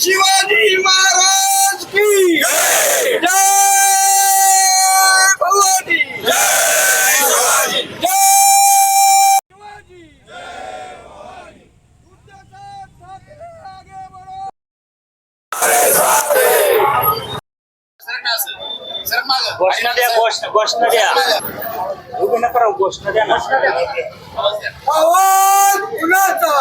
शिवाजी महाराज की जय! भवानी! जय शिवाजी! आगे बढ़ो घोषणा द्या घोषणा घोषणा द्या उभे नका घोषणा द्या ना आवाज कुणाचा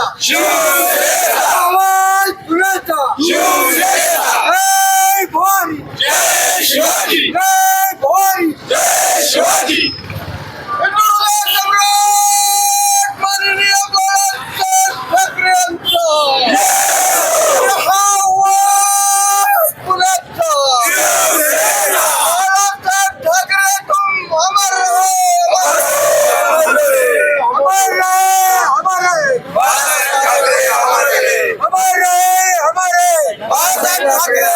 आवाज कुणाचा जय भवानी जय शिवाजी जय भवानी जय शिवाजी हिंदुहृदय सम्राट माननीय बाळासाहेब ठाकरे यांचा हा आवाज कुणाचा बाळासाहेब ठाकरे तुम अमर रहो अमर रहे अमर रहे अमर रहे अमर रहे बाळासाहेब ठाकरे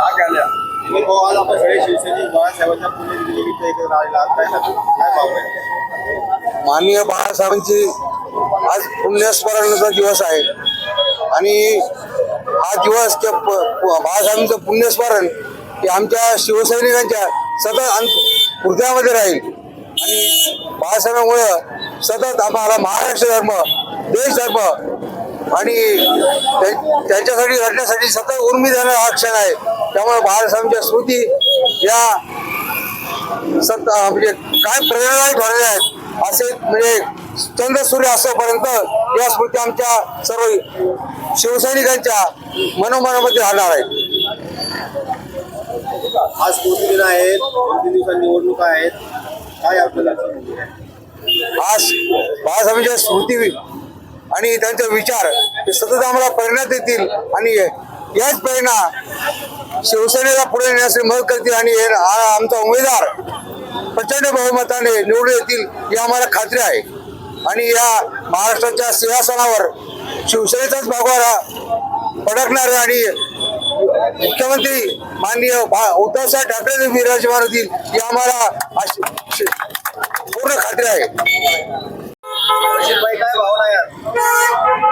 आज आपण सगळे शिवसैनिक बाळासाहेबांच्या पुण्यतिथीनिमित्त एकत्र आलेला आहात. काय सांगू? काय भावना आहे? माननीय बाळासाहेबांची आज पुण्यस्मरणाचा दिवस आहे. आणि हा दिवस त्या प- बाळासाहेबांचं पुण्यस्मरण हे आमच्या शिवसैनिकांच्या सतत हृदयामध्ये राहील. आणि बाळासाहेबांमुळं सतत आम्हाला महाराष्ट्र धर्म देश धर्म आणि त्यांच्यासाठी लढण्यासाठी सतत उर्मी देणारा हा क्षण आहे. त्यामुळे बाळासाहेबांच्या स्मृती या सत म्हणजे काय प्रेरणादायी ठरले आहेत असे म्हणजे चंद्र सूर्य असोपर्यंत या स्मृती आमच्या सर्व शिवसैनिकांच्या मनोमनामध्ये राहणार आहेत. आज आहेत दोन तीन दिवसांनी निवडणुका आहेत काय आपल्याला आज बाळासाहेबांच्या स्मृती आणि त्यांचे विचार हे सतत आम्हाला प्रेरणा देतील आणि याच प्रेरणा शिवसेनेला पुढे नेण्यासाठी मदत करतील आणि हे आमचा उमेदवार प्रचंड बहुमताने निवडून येतील ही आम्हाला खात्री आहे. आणि या महाराष्ट्राच्या सिंहासनावर शिवसेनेचाच भगवा फडकणार आणि मुख्यमंत्री माननीय भा- उद्धवसाहेब ठाकरे विराजमान होतील ही आम्हाला पूर्ण खात्री आहे. काय भावना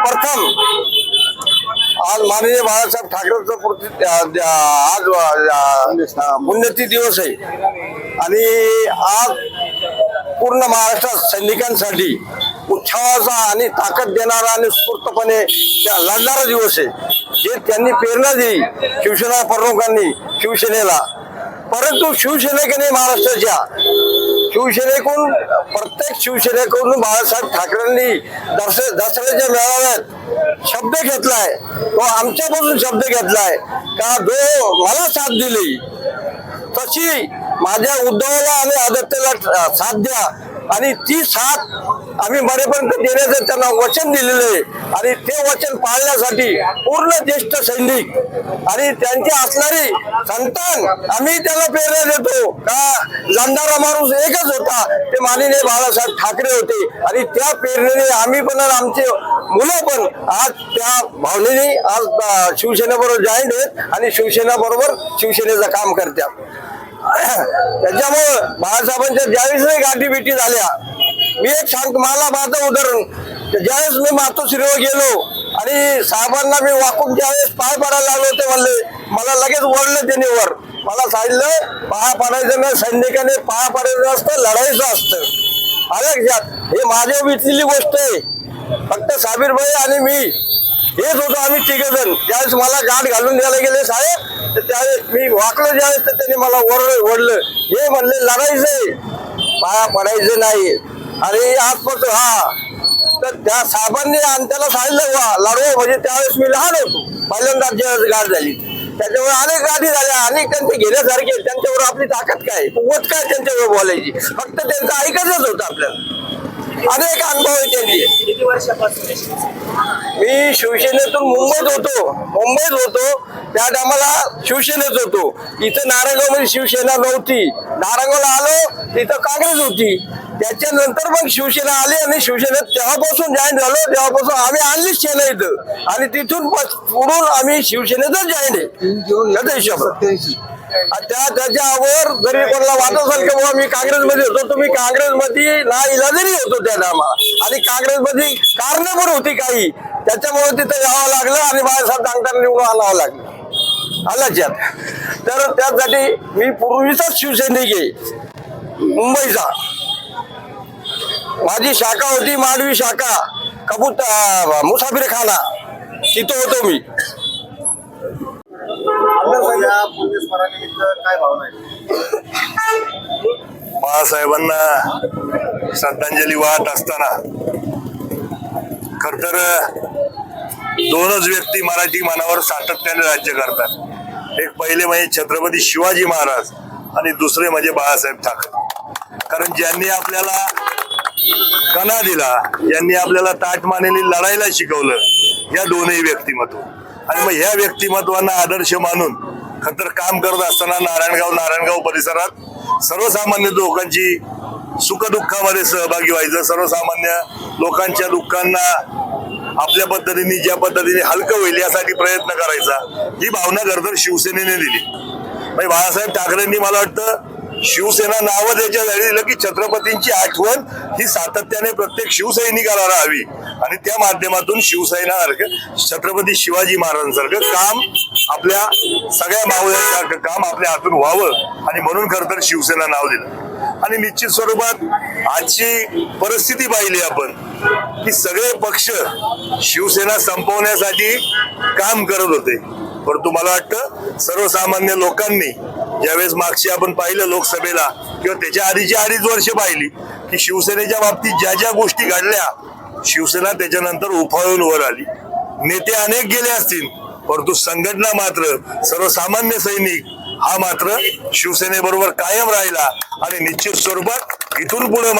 प्रथम आज माननीय बाळासाहेब ठाकरेंचा पुढची- आज पुण्यती दिवस आहे. आणि आज पूर्ण महाराष्ट्रात सैनिकांसाठी उत्साहाचा आणि ताकद देणारा आणि स्फूर्तपणे त्या लढणारा दिवस आहे. जे त्यांनी प्रेरणा दिली शिवसेना प्रमुखांनी शिवसेनेला. परंतु शिवसेनेकडे महाराष्ट्राच्या? शिवसेनेकडून प्रत्येक शिवसेनेकडून बाळासाहेब ठाकरेंनी दस दसऱ्याच्या मेळाव्यात शब्द घेतलाय. तो आमच्यापासून शब्द घेतलाय. का जो मला साथ दिली तशी माझ्या उद्धवाला आणि आदित्यला साथ द्या. आणि ती साथ आम्ही मरेपर्यंत देण्याचं त्यांना वचन दिलेलं आहे. आणि ते वचन पाळण्यासाठी पूर्ण ज्येष्ठ सैनिक आणि त्यांची असणारी संतान आम्ही त्याला प्रेरणा देतो. का लांदारा माणूस एकच होता ते माननीय बाळासाहेब ठाकरे होते. आणि त्या प्रेरणेने आम्ही पण आणि आमचे मुलं पण आज त्या भावनेने आज शिवसेनेबरोबर जॉईंट आहेत आणि शिवसेना बरोबर शिवसेनेचं काम करतात. त्याच्यामुळं बाळासाहेबांच्या ज्यावेळेस गाठी भेटी झाल्या मी एक सांगतो मला माझं उदाहरण ज्यावेळेस मी मातोश्रीवर गेलो आणि साहेबांना मी वाकून ज्यावेळेस पाय पडायला लागलो ते म्हणले मला लगेच ओढलं त्यांनी वर. मला सांगितलं पाया पडायचं नाही सैनिकाने पाया पडायचं असतं लढायचं असतं. आलं हे माझ्या विचलेली गोष्ट आहे. फक्त साबीरभाई आणि मी हेच होतो आम्ही तिघ जण त्यावेळेस मला गाठ घालून द्यायला गेले साहेब तर त्यावेळेस मी वाकलो ज्यावेळेस तर त्यांनी मला ओरड ओढलं हे म्हणले लढायचंय. पाया पडायचं नाही. आणि आजपास हा. तर त्या साहेबांनी आणि त्याला सांगितलं वा लढव म्हणजे त्यावेळेस मी लहान होतो. पहिल्यांदा ज्यावेळेस गाठ झाली. त्याच्यामुळे अनेक गाठी झाल्या. अनेक त्यांचे घेण्यासारखे त्यांच्यावर आपली ताकद काय? उगत काय त्यांच्यावर बोलायची? फक्त त्यांचं ऐकायचंच होतं आपल्याला. अनेक अनुभव त्यांचे? मी शिवसेनेतून मुंबईत होतो. मुंबईत होतो. त्या टायमाला शिवसेनेत होतो. इथं नारायणगावमध्ये शिवसेना नव्हती. नारायणगावला आलो तिथं काँग्रेस होती. त्याच्यानंतर मग शिवसेना आली आणि शिवसेनेत तेव्हापासून जॉईन झालो. तेव्हापासून आम्ही आणलीच सेना इथं. आणि तिथून पुढून आम्ही शिवसेनेतच जॉईन आहे. त्या त्याच्यावर जरी कोणाला वाटत असेल की बाबा मी काँग्रेसमध्ये होतो तुम्ही काँग्रेसमध्ये ना इलाजरी होतो त्या टायमाला. आणि काँग्रेसमध्ये कारण पण होती काही. त्याच्यामुळे तिथं यावं लागलं आणि बाळासाहेब दांगटाला निवडून आणावं लागलं. आलं लक्षात तर त्यासाठी मी पूर्वीचाच शिवसैनिक आहे. मुंबईचा. माझी शाखा होती माडवी शाखा कबूत मुसाफिर खाना तिथं होतो मी. या पुण्यस्मरणानिमित्त काय भावना आहे बाळासाहेबांना श्रद्धांजली वाहत असताना खर तर दोनच व्यक्ती मराठी मनावर सातत्याने राज्य करतात. एक पहिले म्हणजे छत्रपती शिवाजी महाराज आणि दुसरे म्हणजे बाळासाहेब ठाकरे. कारण ज्यांनी आपल्याला कणा दिला यांनी आपल्याला ताट मानेली लढायला शिकवलं या दोनही व्यक्तिमत्व. आणि मग ह्या व्यक्तिमत्वांना आदर्श मानून खतर काम करत असताना नारायणगाव नारायणगाव परिसरात सर्वसामान्य लोकांची सुखदुःखामध्ये सहभागी व्हायचं. सर्वसामान्य लोकांच्या दुःखांना आपल्या पद्धतीने ज्या पद्धतीने हलकं होईल यासाठी प्रयत्न करायचा. ही भावना खरं तर शिवसेनेने दिली. म्हणजे बाळासाहेब ठाकरेंनी मला वाटतं शिवसेना नावं त्याच्या झाली की छत्रपतींची आठवण ही सातत्याने प्रत्येक शिवसैनिकाला राहावी. आणि त्या माध्यमातून शिवसेनासारखं छत्रपती शिवाजी महाराजांसारखं काम आपल्या सगळ्या मावळ्यांसारखं काम आपल्या हातून व्हावं. आणि म्हणून खरं तर शिवसेना नाव दिलं. आणि निश्चित स्वरूपात आजची परिस्थिती पाहिली आपण की सगळे पक्ष शिवसेना संपवण्यासाठी काम करत होते. परंतु मला वाटतं सर्वसामान्य लोकांनी ज्यावेळेस मागची आपण पाहिलं लोकसभेला किंवा त्याच्या आधीची अडीच वर्ष पाहिली की शिवसेनेच्या बाबतीत ज्या ज्या गोष्टी घडल्या शिवसेना त्याच्यानंतर उफाळून वर आली. नेते अनेक गेले असतील परंतु संघटना मात्र सर्वसामान्य सैनिक हा मात्र शिवसेनेबरोबर कायम राहिला आणि निश्चित स्वरूपात इथून पुढे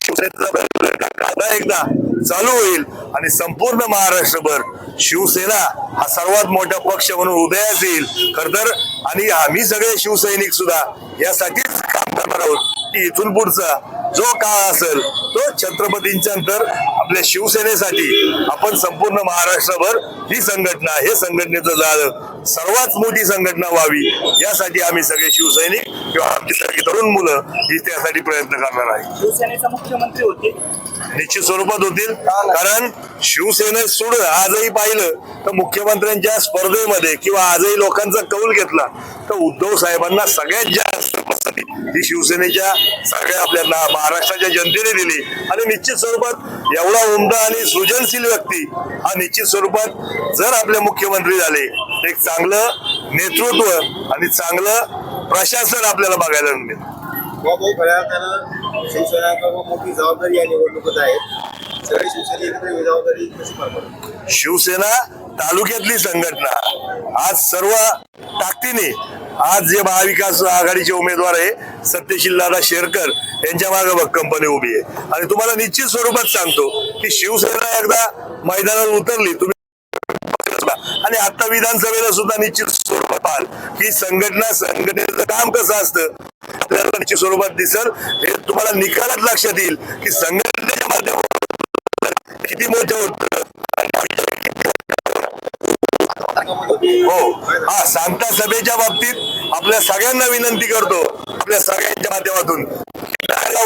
शिवसेनेचा एकदा चालू होईल आणि संपूर्ण महाराष्ट्रभर शिवसेना हा सर्वात मोठा पक्ष म्हणून उदयास येईल खर तर आणि आम्ही सगळे शिवसैनिक सुद्धा यासाठीच काम करणार आहोत की इथून पुढचा जो काळ असेल तो छत्रपतींच्या नंतर आपल्या शिवसेनेसाठी आपण संपूर्ण महाराष्ट्रभर ही संघटना हे संघटनेचं जाळं सर्वात मोठी संघटना व्हावी यासाठी आम्ही सगळे शिवसैनिक किंवा आमची सगळी तरुण मुलं ही त्यासाठी प्रयत्न करणार आहे. शिवसेनेचा मुख्यमंत्री होते निश्चित स्वरूपात होतील कारण शिवसेने सोडून आजही पाहिलं तर मुख्यमंत्र्यांच्या स्पर्धेमध्ये किंवा आजही लोकांचा कौल घेतला तर उद्धव साहेबांना सगळ्यात जास्त पसंती ही शिवसेनेच्या सगळ्या आपल्या महाराष्ट्राच्या जनतेने दिली. आणि निश्चित स्वरूपात एवढा उमदा आणि सृजनशील व्यक्ती हा निश्चित स्वरूपात जर आपले मुख्यमंत्री झाले एक चांगलं नेतृत्व आणि चांगलं प्रशासन आपल्याला बघायला मिळेल. मोठी जबाबदारी या निवडणुकीत आहे. सगळे जबाबदारी शिवसेना तालुक्यातली संघटना आज सर्व ताकदीने आज जे महाविकास आघाडीचे उमेदवार आहे सत्यशील दादा शेरकर यांच्या मागे भक्कमपणे उभी आहे. आणि तुम्हाला निश्चित स्वरूपात सांगतो की शिवसेना एकदा मैदानात उतरली तुम्ही आणि आता विधानसभेला सुद्धा निश्चित स्वरूपात पाहाल. की संघटना संघटनेचं काम कसं असतं? आपल्याला निश्चित स्वरूपात दिसल. हे तुम्हाला निकालात लक्षात येईल की संघटनेच्या माध्यमातून किती मोठं होतं हो. हा सांगता सभेच्या बाबतीत आपल्या सगळ्यांना विनंती करतो आपल्या सगळ्यांच्या माध्यमातून.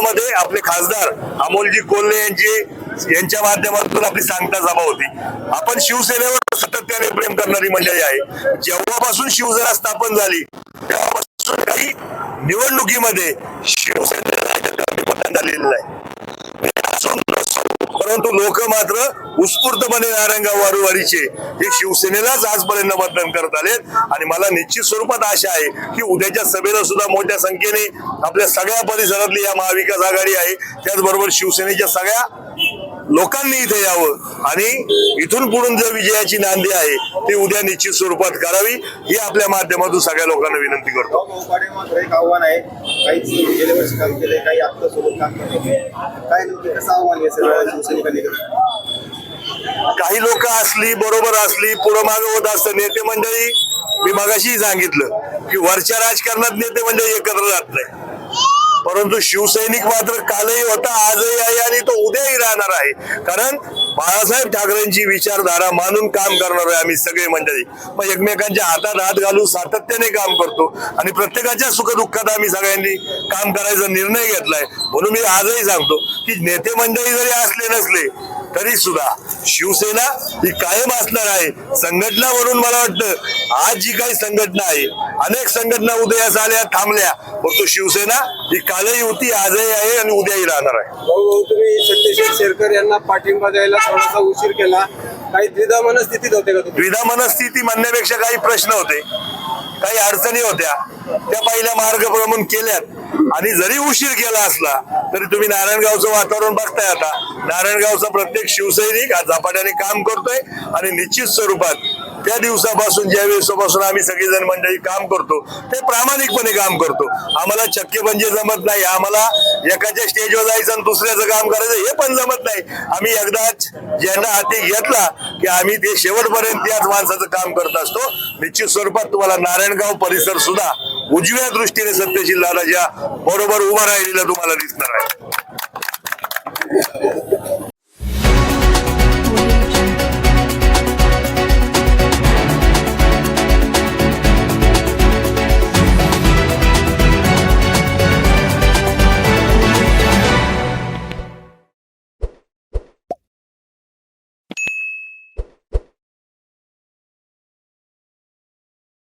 मध्ये आपले खासदार अमोलजी कोल्हे यांची यांच्या माध्यमातून आपली सांगता जमा होती. आपण शिवसेनेवर सातत्याने प्रेम करणारी मंडळी आहे. जेव्हापासून शिवसेना स्थापन झाली तेव्हापासून काही निवडणुकीमध्ये शिवसेनेला मतदान झालेलं परंतु लोक मात्र उत्स्फूर्तपणे नारायणगाव वारुवाडीचे हे शिवसेनेलाच आजपर्यंत मतदान करत आलेत. आणि मला निश्चित स्वरूपात आशा आहे की उद्याच्या सभेला सुद्धा मोठ्या संख्येने आपल्या सगळ्या परिसरातली या महाविकास आघाडी आहे त्याचबरोबर शिवसेनेच्या सगळ्या लोकांनी इथे यावं. आणि इथून पुढून जो विजयाची नांदी आहे ती उद्या निश्चित स्वरूपात करावी ही आपल्या माध्यमातून सगळ्या लोकांना विनंती करतो. भाऊपाडे मात्र एक आव्हान आहे. काही गेल्या वर्षी काम केले काही आता सोबत काम केले काय नेमके कसं आव्हान आहे सगळ्या शिवसैनिकांनी काही लोक असली बरोबर असली पुढं मागं होत असतं नेते मंडळी मी मगाशी सांगितलं की वरच्या राजकारणात नेते मंडळी एकत्र राहत नाही. परंतु शिवसैनिक मात्र कालही होता आजही आहे आणि तो उद्याही राहणार आहे. कारण बाळासाहेब ठाकरेंची विचारधारा मानून काम करणार आहे आम्ही सगळे मंडळी. मग एकमेकांच्या हातात हात घालून सातत्याने काम करतो. आणि प्रत्येकाच्या सुखदुःखात आम्ही सगळ्यांनी काम करायचा निर्णय घेतलाय. म्हणून मी आजही सांगतो की नेते मंडळी जरी असले नसले तरी सुद्धा शिवसेना ही कायम असणार आहे. संघटना म्हणून मला वाटतं आज जी काही संघटना आहे अनेक संघटना उदयास आल्या थांबल्या. परंतु शिवसेना ही कालही होती आजही आहे आणि उद्याही राहणार आहे. भाऊ भाऊ तुम्ही सत्यशील शेरकर यांना पाठिंबा द्यायला थोडासा उशीर केला. काही द्विधा मनस्थितीत होते का द्विधा मनस्थिती म्हणण्यापेक्षा काही प्रश्न होते. काही अडचणी होत्या. त्या पहिल्या मार्गक्रमण केल्यात. आणि जरी उशीर केला असला तरी तुम्ही नारायणगावचं वातावरण बघताय आता. नारायणगावचा प्रत्येक शिवसैनिक आज झपाट्याने काम करतोय आणि निश्चित स्वरूपात त्या दिवसापासून ज्या वेळेपासून आम्ही सगळेजण मंडळी काम करतो ते प्रामाणिकपणे काम करतो. आम्हाला चक्केबंजी म्हणजे जमत नाही. आम्हाला एकाच्या स्टेजवर जायचं आणि दुसऱ्याचं काम करायचं हे पण जमत नाही. आम्ही एकदाच ज्यांना हाती घेतला की आम्ही ते शेवटपर्यंत त्याच माणसाचं काम करत असतो. निश्चित स्वरूपात तुम्हाला नारायणगाव परिसर सुद्धा उजव्या दृष्टीने सत्यशील दादाच्या बरोबर उभा राहिलेला तुम्हाला दिसणार आहे.